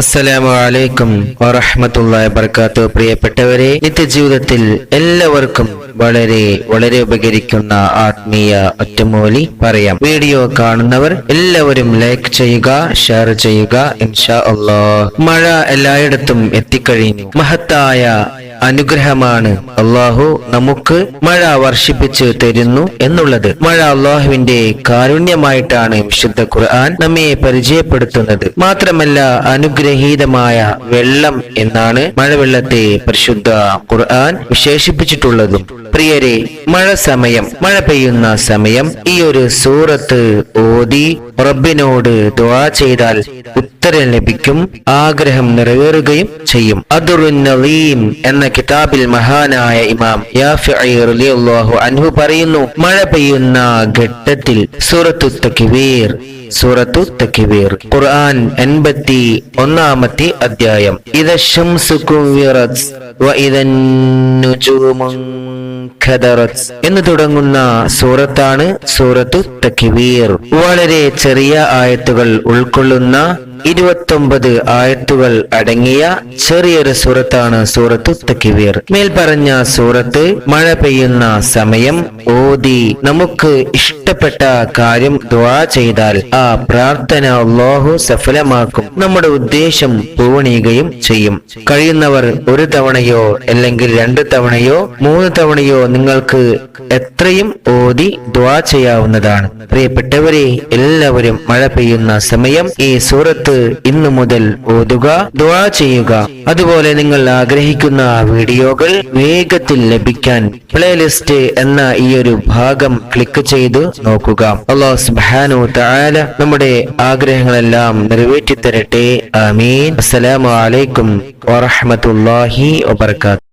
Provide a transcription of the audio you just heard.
അസ്സലാമു അലൈക്കും വറഹ്മത്തുള്ളാഹി വബർക്കാത്തു പ്രിയപ്പെട്ടവരെ നിത്യജീവിതത്തിൽ എല്ലാവർക്കും വളരെ വളരെ ഉപകരിക്കുന്ന ആത്മീയ ഒറ്റമൂലി പറയാം. വീഡിയോ കാണുന്നവർ എല്ലാവരും ലൈക്ക് ചെയ്യുക ഷെയർ ചെയ്യുക. ഇൻഷാ അള്ളാഹ്. മഴ എല്ലായിടത്തും എത്തിക്കഴിഞ്ഞു. മഹത്തായ അനുഗ്രഹമാണ്. അള്ളാഹു നമുക്ക് മഴ വർഷിപ്പിച്ച് തരുന്നു എന്നുള്ളത്. മഴ അള്ളാഹുവിന്റെ കാരുണ്യമായിട്ടാണ് വിശുദ്ധ ഖുർആൻ നമ്മെ പരിചയപ്പെടുത്തുന്നത്. മാത്രമല്ല അനുഗ്രഹീതമായ വെള്ളം എന്നാണ് മഴവെള്ളത്തെ പരിശുദ്ധ ഖുർആൻ വിശേഷിപ്പിച്ചിട്ടുള്ളതും. പ്രിയരെ മഴ സമയം മഴ പെയ്യുന്ന സമയം ഈ ഒരു സൂറത്ത് ഓതി റബ്ബിനോട് ദുആ ചെയ്താൽ ഉത്തരം ലഭിക്കും ആഗ്രഹം നിറവേറുകയും ചെയ്യും. അദുറുന്നലീം എന്ന കിതാബിൽ മഹാനായ ഇമാം റളിയല്ലാഹു അൻഹു പറയുന്നു മഴ പെയ്യുന്ന ഘട്ടത്തിൽ സൂറത്തു തക്വീർ സൂറത്തു തക്കിബീർ ഖുർആൻ എൺപത്തി ഒന്നാമത്തെ അധ്യായം. ഇദ ശംസു കുവിറത് വഇദ നുജൂമു ഖദറത്. എന്ന് തുടങ്ങുന്ന സൂറത്താണ് സൂറത്തു തക്കിബീർ വളരെ ചെറിയ ആയത്തുകൾ ഉൾക്കൊള്ളുന്ന ഇരുപത്തൊമ്പത് ആയത്തുകൾ അടങ്ങിയ ചെറിയൊരു സൂറത്താണ് സൂറത്തു തക്കിവീർ മേൽപ്പറഞ്ഞ സൂറത്ത് മഴ പെയ്യുന്ന സമയം ഓതി നമുക്ക് ഇഷ്ടപ്പെട്ട കാര്യം ദ്വാ ചെയ്താൽ ആ പ്രാർത്ഥന അള്ളാഹു സഫലമാക്കും. നമ്മുടെ ഉദ്ദേശം പൂവണിയുകയും ചെയ്യും. കഴിയുന്നവർ ഒരു തവണയോ അല്ലെങ്കിൽ രണ്ട് തവണയോ മൂന്ന് തവണയോ നിങ്ങൾക്ക് എത്രയും ഓതി ദ്വാ ചെയ്യാവുന്നതാണ്. പ്രിയപ്പെട്ടവരെ എല്ലാവരും മഴ പെയ്യുന്ന സമയം ഈ സൂറത്ത് ഇന്നു മുതൽ ഓതുക ദുആ ചെയ്യുക. അതുപോലെ നിങ്ങൾ ആഗ്രഹിക്കുന്ന വീഡിയോകൾ വേഗത്തിൽ ലഭിക്കാൻ പ്ലേലിസ്റ്റ് എന്ന ഈ ഒരു ഭാഗം ക്ലിക്ക് ചെയ്ത് നോക്കുക. തആല നമ്മുടെ ആഗ്രഹങ്ങളെല്ലാം നിറവേറ്റി തരട്ടെ ആമീൻ. അസ്സലാമു അലൈക്കും വറഹ്മത്തുള്ളാഹി വബർക്കാത്തു